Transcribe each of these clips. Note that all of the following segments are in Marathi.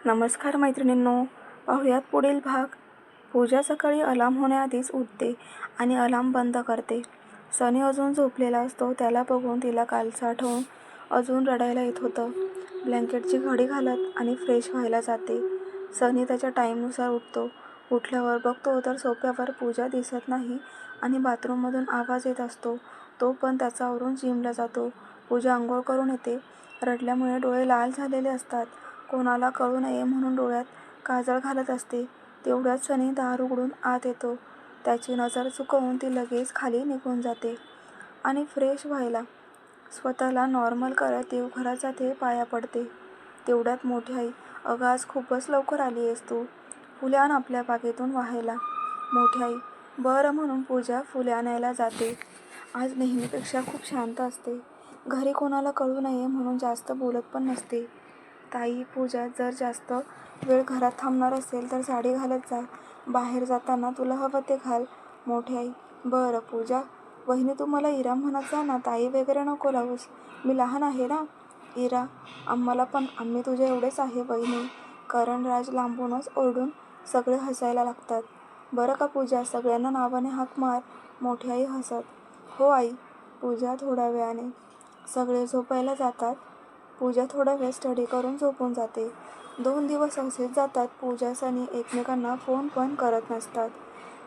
नमस्कार मैत्रिणींनो पाहुयात पुढील भाग. पूजा सकाळी अलाम होण्याआधीच उठते आणि अलाम बंद करते. सनी अजून झोपलेला असतो त्याला बघून तिला कालचं आठवून अजून रडायला येत होतं. ब्लँकेटची घडी घालत आणि फ्रेश व्हायला जाते. सनी त्याच्या टाईमनुसार उठतो. उठल्यावर बघतो तर सोप्यावर पूजा दिसत नाही आणि बाथरूममधून आवाज येत असतो. तो पण त्याचा आवरून जिमला जातो. पूजा आंघोळ करून येते. रडल्यामुळे डोळे लाल झालेले असतात. कोणाला कळू नये म्हणून डोळ्यात काजळ घालत असते. तेवढ्यात सनी दार उघडून आत येतो. त्याची नजर चुकवून ती लगेच खाली निघून जाते आणि फ्रेश व्हायला. स्वतःला नॉर्मल करत देवघरात जाते पाया पडते. तेवढ्यात मोठी आई अगं आज खूपच लवकर आली आहेस तू. फुले आण आपल्या बागेतून व्हायला. मोठी आई बरं म्हणून पूजा फुले आणायला जाते. आज नेहमीपेक्षा खूप शांत असते. घरी कोणाला कळू नये म्हणून जास्त बोलत पण नसते. ताई पूजा जर जास्त वेळ घरात थांबणार असेल तर साडी घालत जा. बाहेर जाताना तुला हवं ते घाल मोठी आई. बरं पूजा. वहिनी तू मला इरा म्हणत जा ना? ताई वगैरे नको लावूस. मी लहान आहे ना? इरा आम्हाला पण. आम्ही तुझे एवढेच आहे वहिनी. करण राज लांबूनच ओरडून सगळे हसायला लागतात. बरं का पूजा? सगळ्यांना नावाने हाक मार. मोठी आई हसत. हो आई. पूजा थोड्या वेळाने. सगळे झोपायला जातात. पूजा थोडा वेळ स्टडी करून झोपून जाते. दोन दिवस असेच जातात पूजा सनी एकमेकांना फोन पण करत नसतात.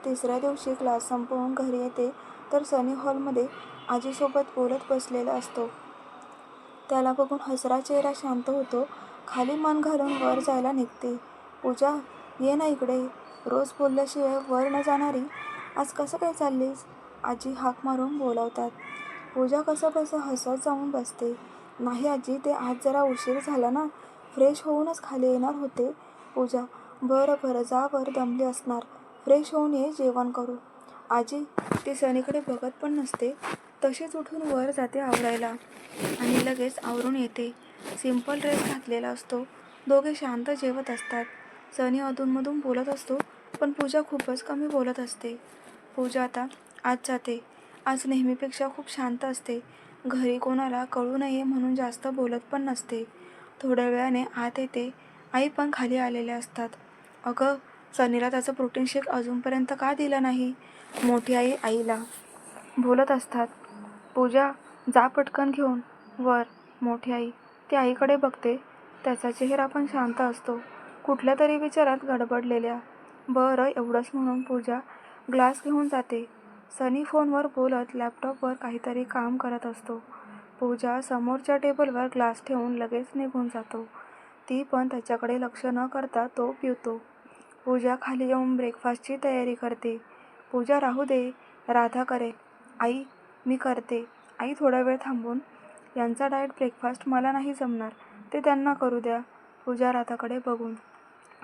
तिसऱ्या दिवशी क्लास संपवून घरी येते तर सनी हॉलमध्ये आजीसोबत बोलत बसलेला असतो. त्याला बघून हसरा चेहरा शांत होतो खाली मन घालून वर जायला निघते. पूजा ये ना इकडे. रोज बोलल्याशिवाय वर न जाणारी आज कसं काय चाललीस? आजी हाक मारून बोलावतात. पूजा कसं कसं हसत जाऊन बसते. नाही आजी ते आज जरा उशीर झाला ना. फ्रेश होऊनच खाली येणार होते. पूजा बरं बरं जा वर दमली असणार. फ्रेश होऊन ये जेवण करू. आजी ती सनीकडे बघत पण नसते. तशीच उठून वर जाते आवरायला. आणि लगेच आवरून येते. सिंपल ड्रेस घातलेला असतो. दोघे शांत जेवत असतात. सनी अधूनमधून बोलत असतो पण पूजा खूपच कमी बोलत असते. पूजा आता आज जाते. आज नेहमीपेक्षा खूप शांत असते. घरी कोणाला कळू नये म्हणून जास्त बोलत पण नसते. थोड्या वेळाने आत येते. आई पण खाली आलेल्या असतात. अगं सनीला त्याचं प्रोटीन शेक अजूनपर्यंत का दिलं नाही? मोठी आई आईला बोलत असतात. पूजा जा पटकन घेऊन. वर मोठी आई. ती आईकडे बघते. त्याचा चेहरा पण शांत असतो. कुठल्या तरी विचारात गडबडलेल्या. बरं एवढंच म्हणून पूजा ग्लास घेऊन जाते. सनी फोनवर बोलत लॅपटॉपवर काहीतरी काम करत असतो. पूजा समोरच्या टेबलवर ग्लास ठेवून लगेच निघून जातो. ती पण त्याच्याकडे लक्ष न करता तो पिवतो. पूजा खाली येऊन ब्रेकफास्टची तयारी करते. पूजा राहू दे. राधा करे आई मी करते. आई थोडा वेळ थांबून. यांचा डाएट ब्रेकफास्ट मला नाही जमणार. ते त्यांना करू द्या. पूजा राधाकडे बघून.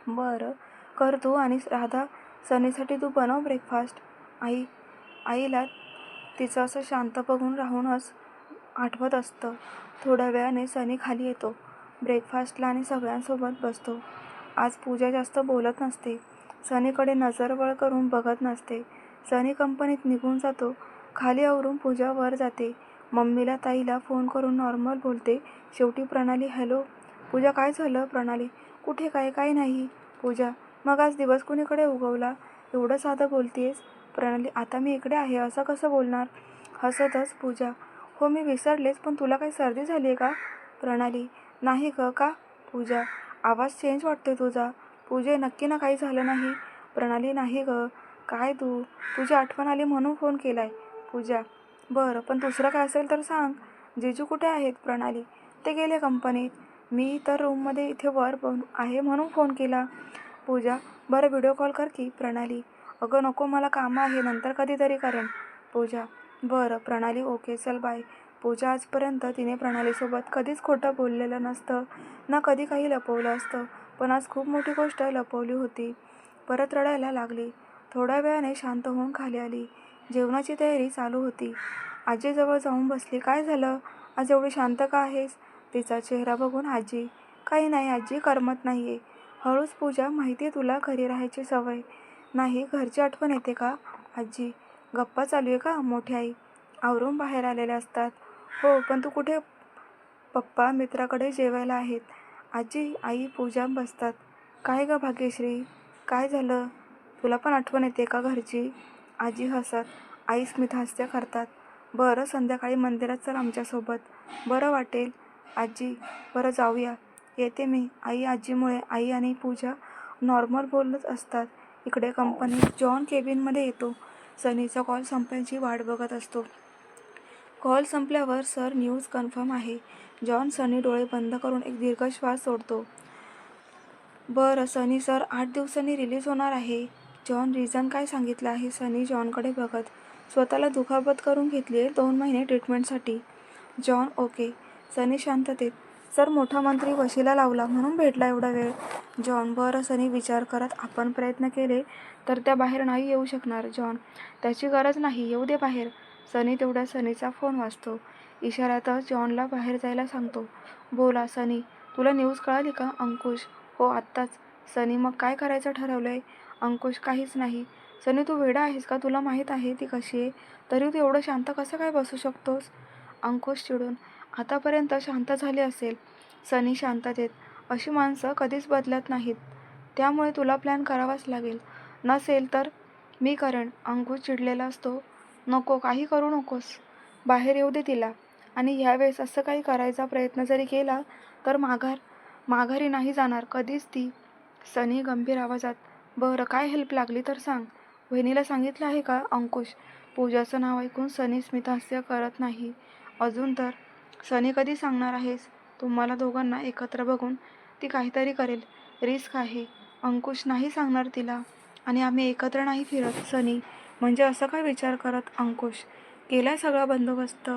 बरं कर तू आणि राधा. सनीसाठी तू बनव ब्रेकफास्ट आई आईला तिचं असं शांत बघून राहूनच आठवत असतं. थोड्या वेळाने सनी खाली येतो. ब्रेकफास्टला आणि सगळ्यांसोबत बसतो. आज पूजा जास्त बोलत नसते. सनीकडे नजरवळ करून बघत नसते. सनी कंपनीत निघून जातो. खाली आवरून पूजा वर जाते. मम्मीला ताईला फोन करून नॉर्मल बोलते. शेवटी प्रणाली हॅलो पूजा काय झालं प्रणाली? कुठे काय? काय नाही? पूजा मग आज दिवस कुणीकडे उगवला? एवढं साधं बोलतेस? प्रणाली आता मी इकडे आहे असं कसं बोलणार? हसतच पूजा. हो मी विसरलेच पण तुला काही सर्दी झाली आहे का? प्रणाली. नाही ग का? पूजा. आवाज चेंज वाटते तुझा. पूजे नक्की ना काही झालं नाही? प्रणाली नाही ग. काय तू? तुझी आठवण आली म्हणून फोन केलाय. पूजा. बरं पण दुसरं काय असेल तर सांग. जेजू कुठे आहेत? प्रणाली. ते गेले कंपनीत. मी तर रूममध्ये इथे वर आहे म्हणून फोन केला. पूजा. बरं व्हिडिओ कॉल कर की प्रणाली. अगं नको मला कामं आहे नंतर कधीतरी करेन. पूजा. बरं प्रणाली ओके चल बाय. पूजा आजपर्यंत तिने प्रणालीसोबत कधीच खोटं बोललेलं नसतं. ना कधी काही लपवलं असतं पण आज खूप मोठी गोष्ट लपवली होती. परत रडायला लागली. थोड्या वेळाने शांत होऊन खाली आली. जेवणाची तयारी चालू होती. आजीजवळ जाऊन बसली. काय झालं? आज एवढी शांत का आहेस? तिचा चेहरा बघून आजी. काही नाही आजी करमत नाही आहे हळूच पूजा माहिती आहे तुला घरी राहायची सवय. नाही घरची आठवण येते का? आजी गप्पा चालू आहे का? मोठी आई आवरून बाहेर आलेल्या असतात. हो पण तू कुठे? पप्पा मित्राकडे जेवायला आहेत. आजी आई पूजा बसतात. काय गं भाग्यश्री? काय झालं? तुला पण आठवण येते का घरची? आजी हसत. आई स्मितहास्य करतात. बरं संध्याकाळी मंदिरात चल आमच्यासोबत. बरं वाटेल. आजी बरं जाऊया. येते मी. आई आजीमुळे आई आणि पूजा नॉर्मल बोलत असतात. इकडे कंपनीत जॉन केबिनमध्ये येतो. सनीचा कॉल संपायची वाट बघत असतो. कॉल संपल्यावर सर न्यूज कन्फर्म आहे. जॉन सनी डोळे बंद करून एक दीर्घ श्वास सोडतो. बरं सनी सर आठ दिवसांनी रिलीज होणार आहे. जॉन रिझन काय सांगितलं आहे सनी जॉनकडे बघत. स्वतःला दुखापत करून घेतली आहे दोन महिने ट्रीटमेंटसाठी. John okay. सनी शांततेत. सर मोठा मंत्री वशीला लावला म्हणून भेटला एवढा वेळ जॉन बरं सनी विचार करत आपण प्रयत्न केले तर त्या बाहेर नाही येऊ शकणार जॉन. त्याची गरज नाही येऊ दे बाहेर. सनी तेवढ्या सनीचा फोन वाचतो. इशाऱ्यातच जॉनला बाहेर जायला सांगतो. बोला सनी तुला न्यूज कळाली का अंकुश? हो आत्ताच. सनी मग काय करायचं ठरवलं आहे अंकुश काहीच नाही. सनी तू वेडा आहेस का? तुला माहीत आहे ती कशी आहे? तरी तू एवढं शांत कसं काय बसू शकतोस? अंकुश चिडून आतापर्यंत शांत झाली असेल. सनी शांततेत अशी माणसं कधीच बदलत नाहीत. त्यामुळे तुला प्लॅन करावाच लागेल. नसेल तर मी करेन अंकुश चिडलेला असतो. नको काही करू नकोस. बाहेर येऊ दे तिला. आणि ह्यावेळेस असं काही करायचा प्रयत्न जरी केला तर माघार माघारी नाही जाणार कधीच ती. सनी गंभीर आवाजात बरं काय हेल्प लागली तर सांग. वहिनीला सांगितलं आहे का अंकुश? पूजाचं नाव ऐकून सनी स्मितहास्य करत नाही. अजून तर सनी कधी सांगणार आहेस? तुम्हाला दोघांना एकत्र बघून ती काहीतरी करेल. रिस्क आहे. अंकुश नाही सांगणार तिला. आणि आम्ही एकत्र नाही फिरत सनी. म्हणजे असं काय विचार करत अंकुश? केला सगळा बंदोबस्त.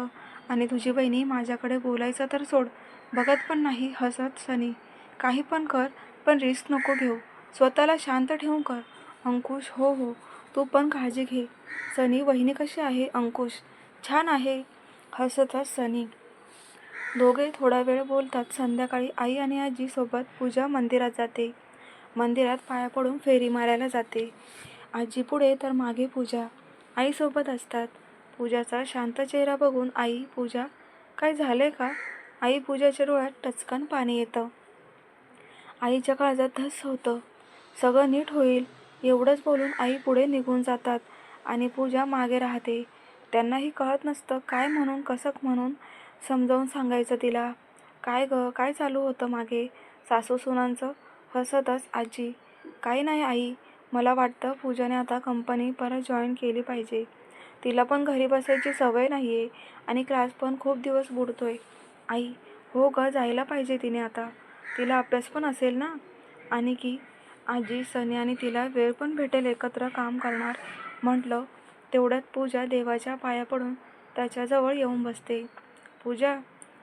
आणि तुझी बहिणी माझ्याकडे बोलायचं तर सोड. बघत पण नाही हसत सनी. काही पण कर पण रिस्क नको घेऊ. स्वतःला शांत ठेवून कर. अंकुश हो हो. तू पण काळजी घे. सनी वहिनी कशी आहे? अंकुश छान आहे. हसतच सनी. दोघे थोडा वेळ बोलतात. संध्याकाळी आई आणि आजी सोबत पूजा मंदिरात जाते. मंदिरात पाया पडून फेरी मारायला जाते. आजी पुढे तर मागे पूजा. आईसोबत असतात. पूजाचा शांत चेहरा बघून आई पूजा काय झाले का? आई पूजाच्या डोळ्यात टचकन पाणी येतं. आईच्या काळजात धस होतं. सगळं नीट होईल एवढंच बोलून आई पुढे निघून जातात आणि पूजा मागे राहते. त्यांनाही कळत नसतं काय म्हणून कसं म्हणून समजावून सांगायचं तिला. काय गं? काय चालू होतं मागे? सासू सुनांचं? हसतच आजी. काही नाही आई. मला वाटतं पूजाने आता कंपनी परत जॉईन केली पाहिजे. तिला पण घरी बसायची सवय नाही आहे आणि क्लास पण खूप दिवस बुडतोय. आई हो ग जायला पाहिजे तिने आता. तिला अभ्यास पण असेल ना? आणि की? आजी सनी आणि तिला वेळ पण भेटेल एकत्र काम करणार. म्हटलं तेवढ्यात पूजा देवाच्या पाया पडून त्याच्याजवळ येऊन बसते. पूजा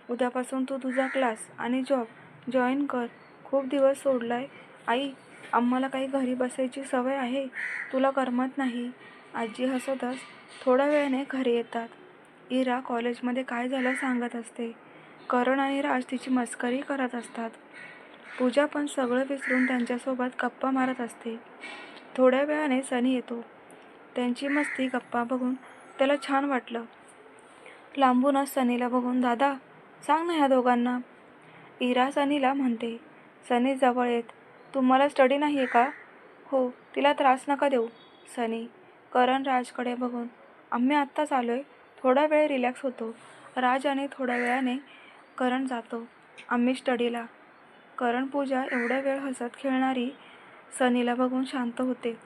उद्यापासून तू तुझा क्लास आणि जॉब जॉईन कर. खूप दिवस सोडलाय. आई आम्हाला काही घरी बसायची सवय आहे? तुला करमत नाही. आजी हसतच थोड्या वेळाने घरी येतात. इरा कॉलेजमध्ये काय झालं सांगत असते. करण आणि राज तिची मस्करी करत असतात. पूजा पण सगळं विसरून त्यांच्यासोबत गप्पा मारत असते. थोड्या वेळाने सनी येतो. त्यांची मस्ती गप्पा बघून त्याला छान वाटलं. लांबूनच सनीला बघून दादा सांग ना ह्या दोघांना. इरा सनीला म्हणते सनी जवळ येत. तुम्हाला स्टडी नाही आहे का? हो तिला त्रास नका देऊ. सनी करण राजकडे बघून आम्ही आत्ताच आलो आहे थोडा वेळ रिलॅक्स होतो. राज आणि थोड्या वेळाने करण जातो. आम्ही स्टडीला. करण पूजा एवढ्या वेळ हसत खेळणारी सनीला बघून शांत होते.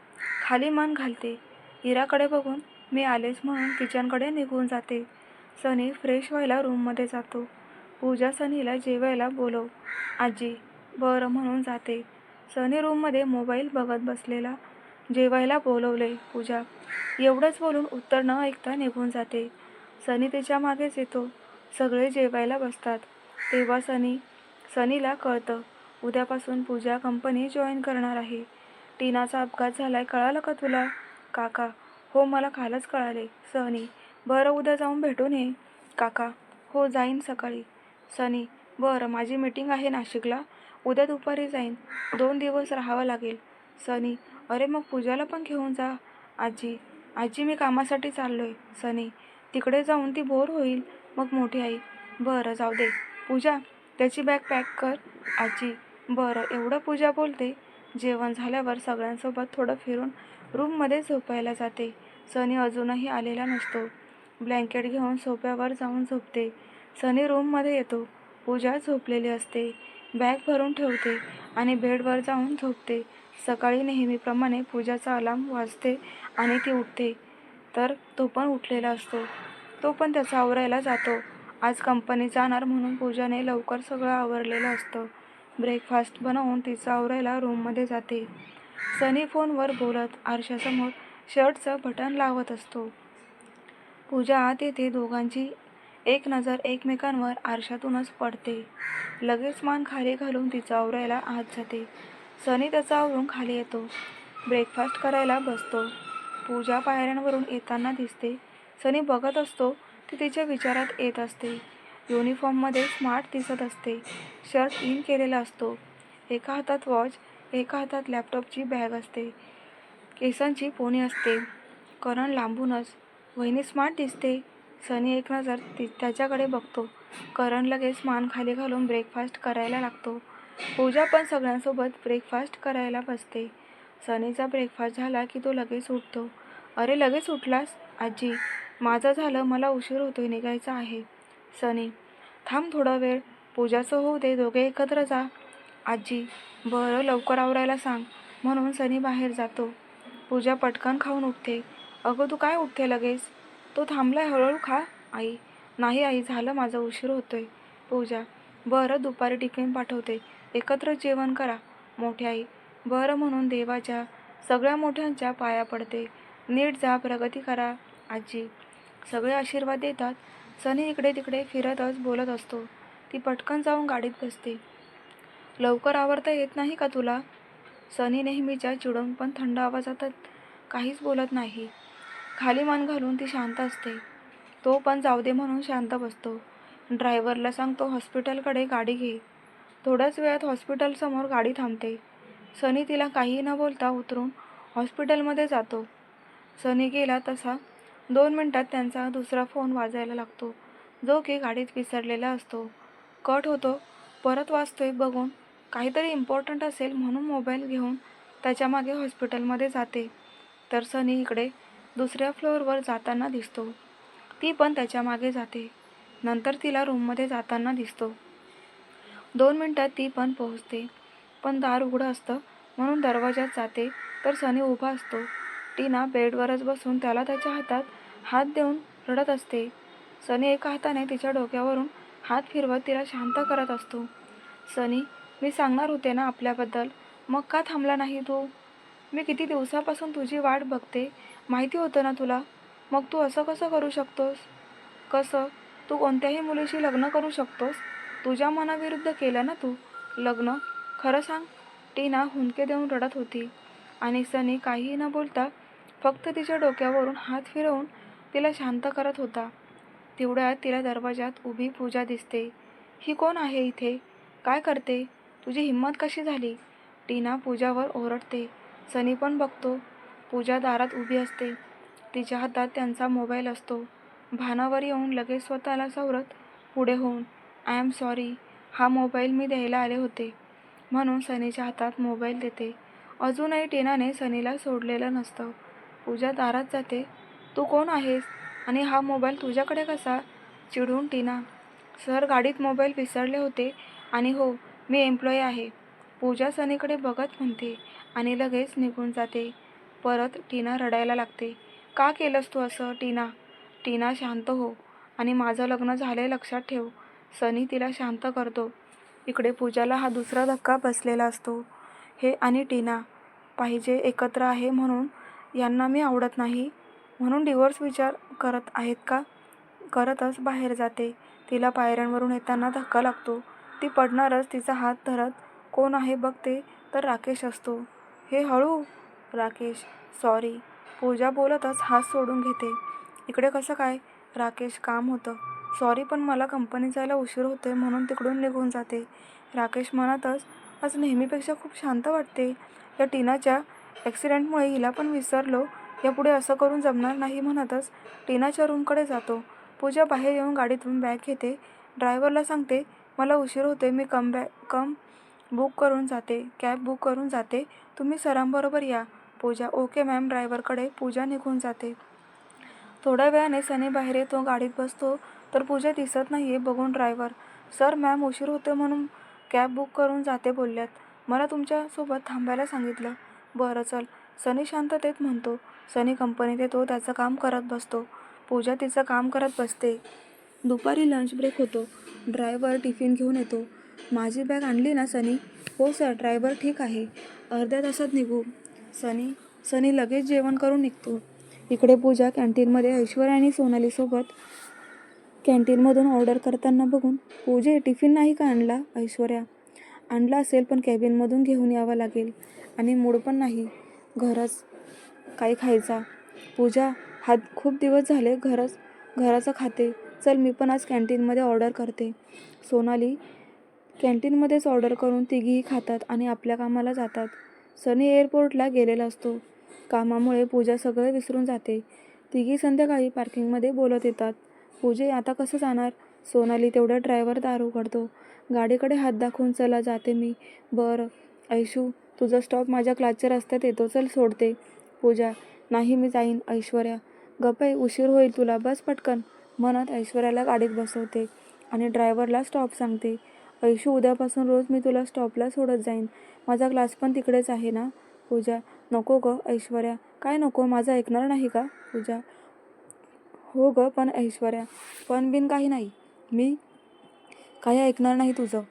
खाली मन घालते. इराकडे बघून मी आलेच म्हणून किचनकडे निघून जाते. सनी फ्रेश व्हायला रूममध्ये जातो. पूजा सनीला जेवायला बोलव. आजी बरं म्हणून जाते. सनी रूममध्ये मोबाईल बघत बसलेला. जेवायला बोलवले पूजा. एवढंच बोलून उत्तर न ऐकता निघून जाते. सनी तिच्या मागेच येतो. सगळे जेवायला बसतात. तेव्हा सनी सनीला कळतं. उद्यापासून पूजा कंपनी जॉईन करणार आहे. टीनाचा अपघात झालाय कळालं का तुला? काका हो मला कालच कळाले. सनी बरं उद्या जाऊन भेटून ये काका हो जाईन सकाळी. सनी बरं माझी मीटिंग आहे नाशिकला. उद्या दुपारी जाईन. दोन दिवस राहावं लागेल. सनी अरे मग पूजाला पण घेऊन जा. आजी आजी मी कामासाठी चाललो आहे सनी तिकडे जाऊन ती बोर होईल. मग मोठी आई बरं जाऊ दे. पूजा त्याची बॅग पॅक कर. आजी बरं एवढं पूजा बोलते. जेवण झाल्यावर सगळ्यांसोबत थोडं फिरून रूममध्ये झोपायला जाते. सनी अजूनही आलेला नसतो. ब्लँकेट घेऊन सोफ्यावर जाऊन झोपते. सनी रूममध्ये येतो. पूजा झोपलेली असते. बॅग भरून ठेवते आणि बेडवर जाऊन झोपते. सकाळी नेहमीप्रमाणे पूजाचा अलार्म वाजते आणि ती उठते. तर तो पण उठलेला असतो. तो पण त्याचा आवरायला जातो. आज कंपनी जाणार म्हणून पूजाने लवकर सगळं आवरलेलं असतं. ब्रेकफास्ट बनवून तिचं आवरायला रूममध्ये जाते. सनी फोनवर बोलत आरशासमोर शर्टचं बटन लावत असतो. पूजा आत येते दोघांची एक नजर एकमेकांवर आरशातूनच पडते. लगेच मान खाली घालून तिचा आवरायला आत जाते. सनी त्याचा आवरून खाली येतो. ब्रेकफास्ट करायला बसतो. पूजा पायऱ्यांवरून येताना दिसते. सनी बघत असतो ती तिच्या विचारात येत असते. युनिफॉर्ममध्ये स्मार्ट दिसत असते. शर्ट इन केलेला असतो. एका हातात वॉच एका हातात लॅपटॉपची बॅग असते. केसांची पोणी असते. करण लांबूनच वहिनी स्मार्ट दिसते. सनी एक नजर ति त्याच्याकडे बघतो. करण लगेच मान खाली घालून ब्रेकफास्ट करायला लागतो. पूजा पण सगळ्यांसोबत ब्रेकफास्ट करायला बसते. सनीचा ब्रेकफास्ट झाला की तो लगेच उठतो. अरे लगेच उठलास? आजी माझं झालं मला उशीर होतोय निघायचं आहे. सनी थांब थोडा वेळ. पूजाचं होऊ दे दोघे एकत्र जा. आजी बरं लवकर आवरायला सांग. म्हणून सनी बाहेर जातो. पूजा पटकन खाऊन उठते. अगं तू काय उठते लगेच? तो थांबलाय हळूहळू खा आई. नाही आई झालं माझा उशीर होतोय. पूजा बरं दुपारी टिफिन पाठवते. एकत्र जेवण करा मोठी आई. बरं म्हणून देवाच्या सगळ्या मोठ्यांच्या पाया पडते. नीट जा प्रगती करा आजी. सगळे आशीर्वाद देतात. सनी इकडे तिकडे फिरतच बोलत असतो. ती पटकन जाऊन गाडीत बसते. लवकर आवरता येत नाही का तुला? सनी नेहमीच्या चिडून पण थंड आवाजात काहीच बोलत नाही. खाली मान घालून ती शांत असते. तो पण जाऊ दे म्हणून शांत बसतो. ड्रायव्हरला सांगतो हॉस्पिटलकडे गाडी घे. थोड्याच वेळात हॉस्पिटलसमोर गाडी थांबते. सनी तिला काहीही न बोलता उतरून हॉस्पिटलमध्ये जातो. सनी गेला तसा दोन मिनटात त्यांचा दुसरा फोन वाजायला लागतो. जो की गाडीत विसरलेला असतो. कट होतो. परत वाचतोय बघून काहीतरी इम्पॉर्टंट असेल म्हणून मोबाईल घेऊन त्याच्यामागे हॉस्पिटलमध्ये जाते. तर सनी इकडे दुसऱ्या फ्लोअरवर जाताना दिसतो. ती पण त्याच्यामागे जाते. नंतर तिला रूममध्ये जाताना दिसतो. दोन मिनटात ती पण पोहोचते. पण दार उघडं असतं. म्हणून दरवाजात जाते. तर सनी उभा असतो. टीना बेडवरच बसून त्याला त्याच्या हातात हात देऊन रडत असते. सनी एका हाताने तिच्या डोक्यावरून हात फिरवत तिला शांत करत असतो. सनी मी सांगणार होते ना आपल्याबद्दल? मग का थांबला नाही तू? मी किती दिवसापासून तुझी वाट बघते. माहिती होतं ना तुला? मग तू असं कसं करू शकतोस? कसं? तू कोणत्याही मुलीशी लग्न करू शकतोस? तुझ्या मनाविरुद्ध केलं ना तू लग्न? खरं सांग टीना हुंदके देऊन रडत होती. आणि सनी काहीही न बोलता फक्त तिच्या डोक्यावरून हात फिरवून तिला शांत करत होता. तेवढ्यात तिला दरवाजात उभी पूजा दिसते. ही कोण आहे इथे? काय करते? तुझी हिंमत कशी झाली? टीना पूजावर ओरडते. सनी पण बघतो. पूजा दारात उभी असते. तिच्या हातात त्यांचा मोबाईल असतो. भानावर येऊन लगेच स्वतःला सावरत पुढे होऊन आय एम सॉरी हा मोबाईल मी द्यायला आले होते. म्हणून सनीच्या हातात मोबाईल देते. अजूनही टीनाने सनीला सोडलेलं नसतं. पूजा दारात जाते. तू कोण आहेस? आणि हा मोबाईल तुझ्याकडे कसा? चिडून टीना सर गाडीत मोबाईल विसरले होते. आणि हो मी एम्प्लॉई आहे. पूजा सनीकडे बघत म्हणते आणि लगेच निघून जाते. परत टीना रडायला लागते. का केलंस तू असं टीना? टीना शांत हो आणि माझं लग्न झाले लक्षात ठेव. सनी तिला शांत करतो. इकडे पूजाला हा दुसरा धक्का बसलेला असतो. हे आणि टीना पाहिजे एकत्र आहे म्हणून यांना मी आवडत नाही. म्हणून डिवोर्स विचार करत आहेत का? करतच बाहेर जाते. तिला पायऱ्यांवरून येताना धक्का लागतो. ती पडणारच तिचा हात धरत कोण आहे बघते तर राकेश असतो. हे हळू राकेश सॉरी पूजा बोलतच हात सोडून घेते. इकडे कसं काय? राकेश काम होतं. सॉरी पण मला कंपनी जायला उशीर होतोय म्हणून तिकडून निघून जाते. राकेश मनातच आज नेहमीपेक्षा खूप शांत वाटते. या टीनाच्या ॲक्सिडेंटमुळे हिला पण विसरलो. यापुढे असं करून जमणार नाही म्हणतच टीनाच्या रूमकडे जातो. पूजा बाहेर येऊन गाडीतून बॅग घेते. ड्रायव्हरला सांगते मला उशीर होते मी कम बॅ कम बुक करून जाते. कॅब बुक करून जाते. तुम्ही सरांबरोबर या. पूजा. ओके मॅम ड्रायव्हरकडे पूजा निघून जाते. थोड्या वेळाने सनी बाहेर येतो गाडीत बसतो तर पूजा दिसत नाही आहे बघून ड्रायव्हर. सर मॅम उशीर होतो म्हणून कॅब बुक करून जाते बोलल्यात. मला तुमच्यासोबत थांबायला सांगितलं. बरं चल. सनी शांततेत म्हणतो. सनी कंपनीत येतो त्याचं काम करत बसतो. पूजा तिचं काम करत बसते. दुपारी लंच ब्रेक होतो. ड्रायव्हर टिफिन घेऊन येतो. माझी बॅग आणली ना सनी? हो सर. ड्रायव्हर ठीक आहे. अर्ध्या तासात निघू. सनी सनी लगेच जेवण करून निघतो. इकडे पूजा कॅन्टीनमध्ये ऐश्वर्या आणि सोनालीसोबत कॅन्टीनमधून ऑर्डर करताना बघून पूजे टिफिन नाही का आणला? ऐश्वर्या आणला असेल पण कॅबिनमधून घेऊन यावं लागेल आणि मूड पण नाही. घरच काही खायचा? पूजा हा खूप दिवस झाले घरच घराचं खाते. चल मी पण आज कॅन्टीनमध्ये ऑर्डर करते. सोनाली कॅन्टीनमध्येच ऑर्डर करून तिघीही खातात आणि आपल्या कामाला जातात. सनी एअरपोर्टला गेलेला असतो. कामामुळे पूजा सगळं विसरून जाते. तिघी संध्याकाळी पार्किंगमध्ये बोलत येतात. पूजे आता कसं जाणार? सोनाली तेवढा ड्रायव्हर दार उघडतो. गाडीकडे हात दाखवून चला जाते मी. बरं. ऐशू तुझा स्टॉप माझ्या क्लासच्या रस्त्यात येतो. चल सोडते. पूजा नाही मी जाईन ऐश्वर्या. गप्पे उशीर होईल तुला. बस पटकन. म्हणत ऐश्वर्याला गाडीत बसवते आणि ड्रायव्हरला स्टॉप सांगते. ऐशू उद्यापासून रोज मी तुला स्टॉपला सोडत जाईन. माझा क्लास पण तिकडेच आहे ना? पूजा नको गं ऐश्वर्या. काय नको? माझं ऐकणार नाही का? पूजा. हो गं पण ऐश्वर्या पण बिन काही नाही. मी काही ऐकणार नाही तुझं.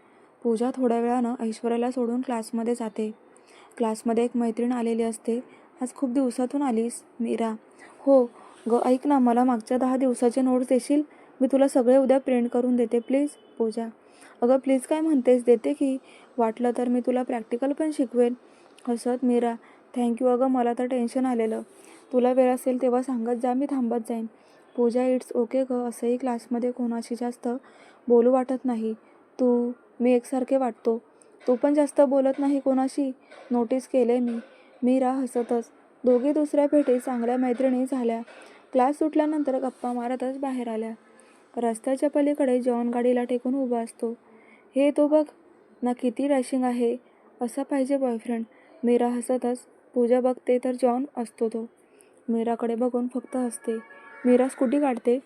पूजा थोड्या वेळानं ऐश्वर्याला सोडून क्लासमध्ये जाते. क्लासमध्ये एक मैत्रीण आलेली असते. आज खूप दिवसातून आलीस मीरा. हो ग ऐक ना मला मागच्या दहा दिवसाचे नोट्स देशील? मी तुला सगळे उद्या प्रिंट करून देते प्लीज पूजा. अगं प्लीज काय म्हणतेस? देते की वाटलं तर मी तुला प्रॅक्टिकल पण शिकवेन. हसत मीरा. थँक्यू अगं मला तर टेन्शन आलेलं. तुला वेळ असेल तेव्हा सांगत जा मी थांबत जाईन. पूजा इट्स ओके ग. असंही क्लासमध्ये कोणाशी जास्त बोलू वाटत नाही. तू मी एकसारखे वाटतो. तू पण जास्त बोलत नाही कोणाशी? नोटीस केले मी. मीरा हसतच. दोघी दुसऱ्या भेटी चांगल्या मैत्रिणी झाल्या. क्लास सुटल्यानंतर गप्पा मारतच बाहेर आल्या. रस्त्याच्या पलीकडे जॉन गाडीला टेकून उभा असतो. हे तो बघ ना किती डॅशिंग आहे. असा पाहिजे बॉयफ्रेंड मीरा हसतच. पूजा बघते तर जॉन असतो तो. मीराकडे बघून फक्त हसते. मीरा स्कूटी काढते.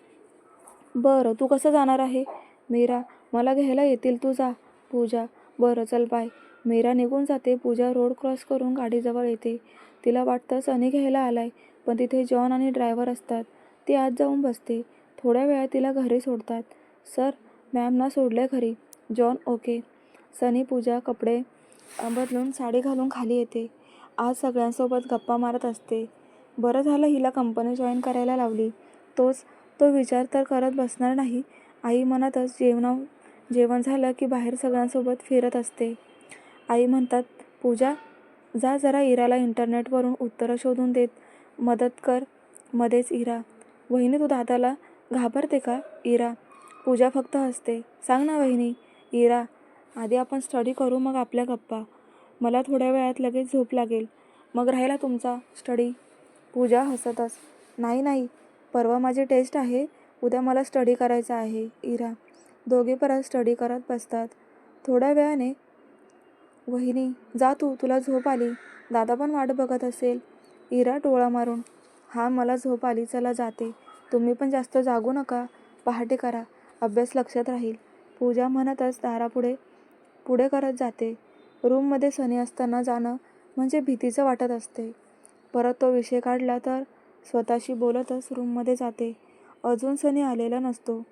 बरं तू कसं जाणार आहे? मीरा मला घ्यायला येतील तू जा. पूजा बरं चल बाय मीरा निघून जाते. पूजा रोड क्रॉस करून गाडीजवळ येते. तिला वाटतं सनी घ्यायला आलाय पण तिथे जॉन आणि ड्रायव्हर असतात. ती आत जाऊन बसते. थोड्या वेळात तिला घरी सोडतात. सर मॅमना सोडलं घरी. John okay. सनी पूजा कपडे बदलून साडी घालून खाली येते. आज सगळ्यांसोबत गप्पा मारत असते. बरं झालं हिला कंपनी जॉईन करायला लावली. तोच तो विचार तर करत बसणार नाही. आई मनातच जेवणा जेवण झालं की बाहेर सगळ्यांसोबत फिरत असते. आई म्हणतात पूजा जा जरा इराला इंटरनेटवरून उत्तरं शोधून देत. मदत कर. मध्येच इरा. वहिनी तू दादाला घाबरते का इरा? पूजा फक्त हसते. सांग ना वहिनी. इरा आधी आपण स्टडी करू मग आपल्या गप्पा. मला थोड्या वेळात लगेच झोप लागेल. मग राहिला तुमचा स्टडी पूजा हसतच. नाही नाही. परवा माझी टेस्ट आहे. उद्या मला स्टडी करायचा आहे. इरा दोघे परत स्टडी करत बसतात. थोड्या वेळाने. वहिनी जा तू. तुला झोप आली. दादा पण वाट बघत असेल. इरा टोळा मारून. हा मला झोप आली. चला जाते. तुम्ही पण जास्त जागू नका. पहाटे करा. अभ्यास लक्षात राहील. पूजा म्हणतच दारापुढे पुढे करत जाते. रूममध्ये सनी असताना जाणं म्हणजे भीतीचं वाटत असते. परत तो विषय काढला तर स्वतःशी बोलतच रूममध्ये जाते. अजून सनी आलेला नसतो.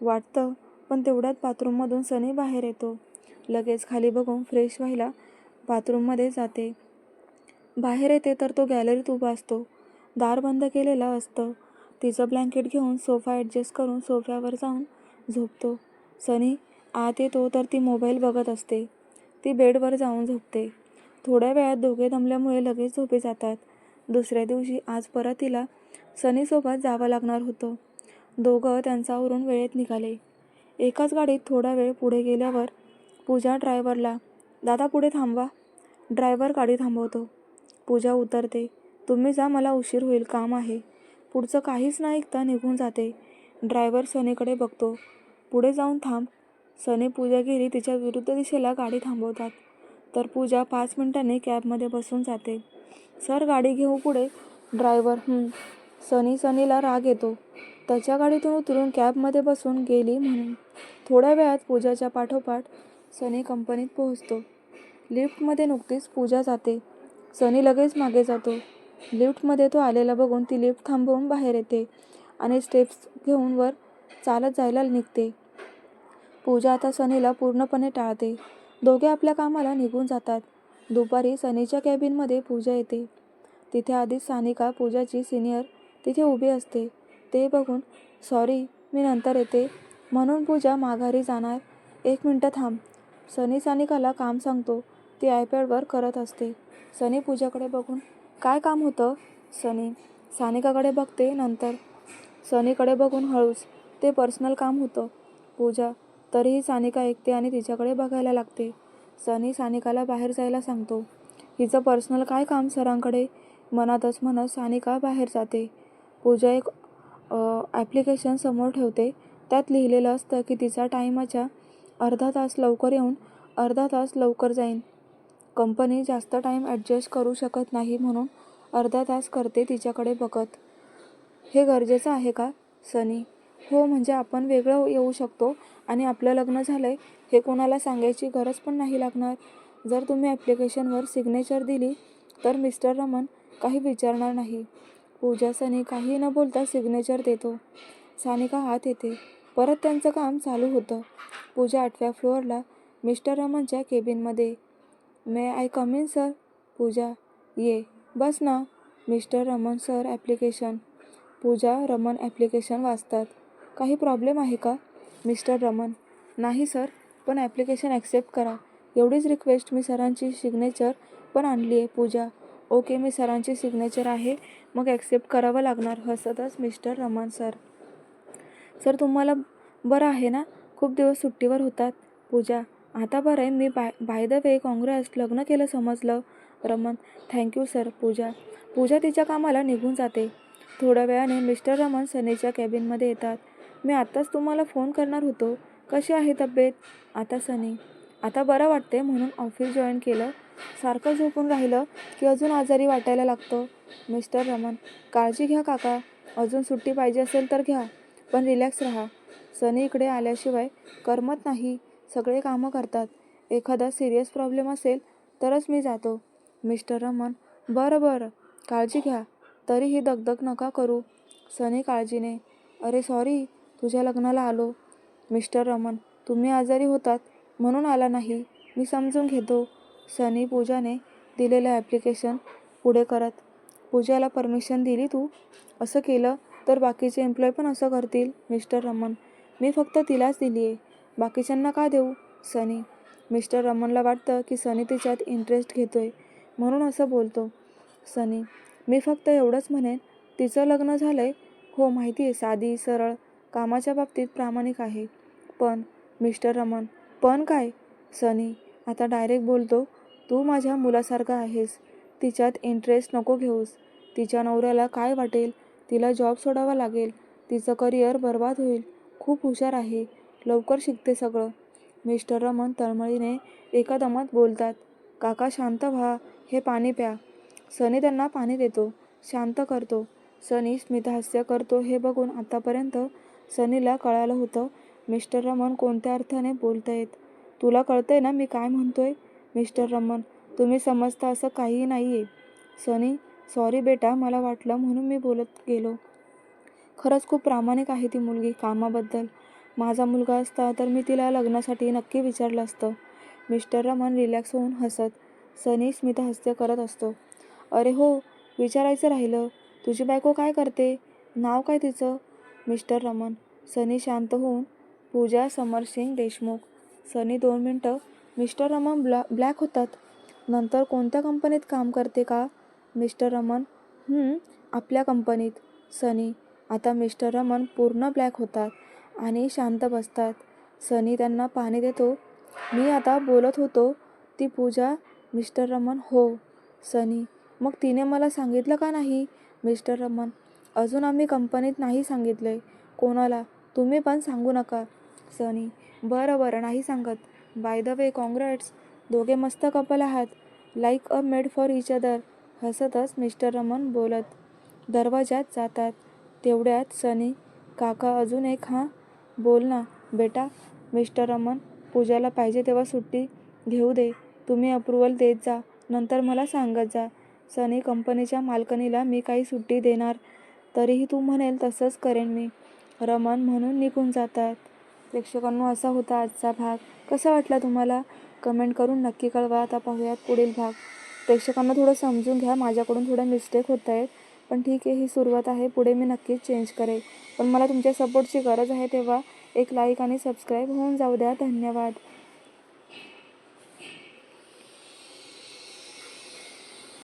वाटतं पण तेवढ्यात बाथरूममधून सनी बाहेर येतो. लगेच खाली बघून फ्रेश व्हायला बाथरूममध्ये जाते. बाहेर येते तर तो गॅलरीत उभा असतो. दार बंद केलेलं असतं. तिचं ब्लँकेट घेऊन सोफा ॲडजस्ट करून सोफ्यावर जाऊन झोपतो. सनी आत येतो तर ती मोबाईल बघत असते. ती बेडवर जाऊन झोपते. थोड्या वेळात दोघे दमल्यामुळे लगेच झोपे जातात. दुसऱ्या दिवशी आज परत तिला सनीसोबत जावं लागणार होतं. दोघं त्यांच्यावरून वेळेत निघाले. एकाच गाडीत थोडा वेळ पुढे गेल्यावर पूजा ड्रायव्हरला दादा पुढे थांबवा. ड्रायव्हर गाडी थांबवतो. पूजा उतरते तुम्ही जा मला उशीर होईल काम आहे. पुढचं काहीच न ऐकता निघून जाते. ड्रायव्हर सनीकडे बघतो. पुढे जाऊन थांब. सनी पूजा गेली तिच्या विरुद्ध दिशेला गाडी थांबवतात. तर पूजा पाच मिनिटांनी कॅबमध्ये बसून जाते. सर गाडी घेऊ पुढे. ड्रायव्हर सनी सनीला राग येतो. त्याच्या गाडीतून उतरून कॅबमध्ये बसून गेली म्हणून. थोड्या वेळात पूजाच्या पाठोपाठ सनी कंपनीत पोहोचतो. लिफ्टमध्ये नुकतीच पूजा जाते. सनी लगेच मागे जातो. लिफ्टमध्ये तो आलेला बघून ती लिफ्ट थांबवून बाहेर येते आणि स्टेप्स घेऊन वर चालत जायला निघते. पूजा आता सनीला पूर्णपणे टाळते. दोघे आपल्या कामाला निघून जातात. दुपारी सनीच्या कॅबिनमध्ये पूजा येते. तिथे आधीच सानिका पूजाची सिनियर तिथे उभी असते. ते बघून सॉरी मी नंतर येते. म्हणून पूजा माघारी जाणार. एक मिनटं थांब. सनी सानिकाला काम सांगतो. ती आयपॅडवर करत असते. सनी पूजाकडे बघून काय काम होतं? सनी सानिकाकडे बघते नंतर. सनीकडे बघून हळूच. ते पर्सनल काम होतं. पूजा तरीही सानिका ऐकते आणि तिच्याकडे बघायला लागते. सनी सानिकाला बाहेर जायला सांगतो. हिचं पर्सनल काय काम सरांकडे? मनातच म्हणत सानिका बाहेर जाते. पूजा एक ॲप्लिकेशन समोर ठेवते. त्यात लिहिलेलं असतं की तिचा टायमाच्या अर्धा तास लवकर येऊन अर्धा तास लवकर जाईन. कंपनी जास्त टाईम ॲडजस्ट करू शकत नाही म्हणून अर्धा तास करते तिच्याकडे बघत. हे गरजेचं आहे का सनी? हो म्हणजे आपण वेगळं येऊ शकतो आणि आपलं लग्न झालं आहे हे कोणाला सांगायची गरज पण नाही लागणार. जर तुम्ही ॲप्लिकेशनवर सिग्नेचर दिली तर मिस्टर रमन काही विचारणार नाही. पूजा सनी काही न बोलता सिग्नेचर देतो. सानिका हात येते. परत त्यांचं काम चालू होतं. पूजा आठव्या फ्लोअरला मिस्टर रमनच्या केबिनमध्ये may I come in sir Pooja ये बस ना mister Raman sir application Pooja Raman application वाचतात काही प्रॉब्लेम आहे का मिस्टर रमन नाही सर पण ॲप्लिकेशन ॲक्सेप्ट करा एवढीच रिक्वेस्ट मी सरांची सिग्नेचर पण आणली आहे पूजा ओके मी सरांची सिग्नेचर आहे मग ॲक्सेप्ट करावं लागणार हसतच मिस्टर रमन सर सर तुम्हाला बरं आहे ना खूप दिवस सुट्टीवर होतात पूजा आता बरं आहे मी by by the way congrats लग्न केलं समजलं. Raman thank you sir Pooja. Pooja तिच्या कामाला निघून जाते. थोड्या वेळाने मिस्टर रमन सनीच्या कॅबिनमध्ये येतात. मी आत्ताच तुम्हाला फोन करणार होतो. कशी आहे तब्येत? आता सनी. आता बरं वाटते म्हणून ऑफिस जॉईन केलं. सारखं झोपून राहिलं की अजून आजारी वाटायला लागतं. मिस्टर रमन काळजी घ्या काका. अजून सुट्टी पाहिजे असेल तर घ्या. पण रिलॅक्स राहा. सनी इकडे आल्याशिवाय करमत नाही. सगळे कामं करतात. एखादा सिरियस प्रॉब्लेम असेल तरच मी जातो. मिस्टर रमन बरं बरं काळजी घ्या. तरीही दगदग नका करू. सनी काळजीने अरे सॉरी तुझ्या लग्नाला आलो. मिस्टर रमन तुम्ही आजारी होतात म्हणून आला नाही. मी समजून घेतो. सनी पूजाने दिलेलं ॲप्लिकेशन पुढे करत पूजाला परमिशन दिली तू? असं केलं तर बाकीचे एम्प्लॉय पण असं करतील मिस्टर रमन. मी फक्त तिलाच दिली आहे बाकीच्यांना का देऊ? सनी मिस्टर रमनला वाटतं की सनी तिच्यात इंटरेस्ट घेतोय म्हणून असं बोलतो. सनी मी फक्त एवढंच म्हणेन तिचं लग्न झालं आहे हो माहिती आहे साधी सरळ कामाच्या बाबतीत प्रामाणिक आहे. पण मिस्टर रमन पण काय? सनी आता डायरेक्ट बोलतो तू माझ्या मुलासारखा आहेस. तिच्यात इंटरेस्ट नको घेऊस. तिच्या नवऱ्याला काय वाटेल? तिला जॉब सोडावा लागेल. तिचं करिअर बर्बाद होईल. खूप हुशार आहे. लवकर शिकते सगळं. मिस्टर रमन तळमळीने एका दमात बोलतात काका शांत व्हा हे पाणी प्या. सनी त्यांना पाणी देतो शांत करतो. सनी स्मितहास्य करतो हे बघून आतापर्यंत सनीला कळालं होतं मिस्टर रमन कोणत्या अर्थाने बोलतायत. तुला कळतंय ना मी काय म्हणतोय? मिस्टर रमन तुम्ही समजता असं काहीही नाही आहे सनी सॉरी बेटा मला वाटलं म्हणून मी बोलत गेलो. खरंच खूप प्रामाणिक आहे ती मुलगी कामाबद्दल. माझा मुलगा असता तर मी तिला लग्नासाठी नक्की विचारलं असतं. मिस्टर रमन रिलॅक्स होऊन हसत सनी स्मितहास्य करत असतो. अरे हो विचारायचं राहिलं. तुझी बायको काय करते? नाव काय तिचं? मिस्टर रमन सनी शांत होऊन पूजा समरसिंग देशमुख. सनी दोन मिनटं मिस्टर रमन ब्लॅ ब्लॅक होतात. नंतर कोणत्या कंपनीत काम करते का? मिस्टर रमन आपल्या कंपनीत. सनी आता मिस्टर रमन पूर्ण ब्लॅक होतात. आणि शांत बसतात. सनी त्यांना पाणी देतो. मी आता बोलत होतो ती पूजा मिस्टर रमन हो. सनी मग तिने मला सांगितलं का नाही? मिस्टर रमन अजून आम्ही कंपनीत नाही सांगितलं. आहे कोणाला? तुम्ही पण सांगू नका. सनी बरं बरं नाही सांगत. बाय द वे कॉंग्रॅट्स दोघे मस्त कपल आहात. Like a made for each other हसतच mister Raman बोलत. दरवाजात जातात. तेवढ्यात सनी काका अजून एक हां? बोल ना बेटा. मिस्टर रमन पूजाला पाहिजे तेव्हा सुट्टी घेऊ दे. तुम्ही अप्रुव्हल देत जा. नंतर मला सांगत जा. सनी कंपनीच्या मालकिणीला मी काही सुट्टी देणार तरीही तू म्हणेल तसंच करेन मी. रमन म्हणून निघून जातात. प्रेक्षकांनो असा होता आजचा भाग. कसा वाटला तुम्हाला? कमेंट करून नक्की कळवा. आता पाहूयात पुढील भाग. प्रेक्षकांना थोडं समजून घ्या. माझ्याकडून थोडं मिस्टेक होत आहेत. पण ठीक आहे ही सुरुवात आहे. पुढे मी नक्कीच चेंज करेल. पण मला तुमच्या सपोर्टची गरज आहे तेव्हा एक लाईक आणि सबस्क्राईब होऊन जाऊ द्या. धन्यवाद.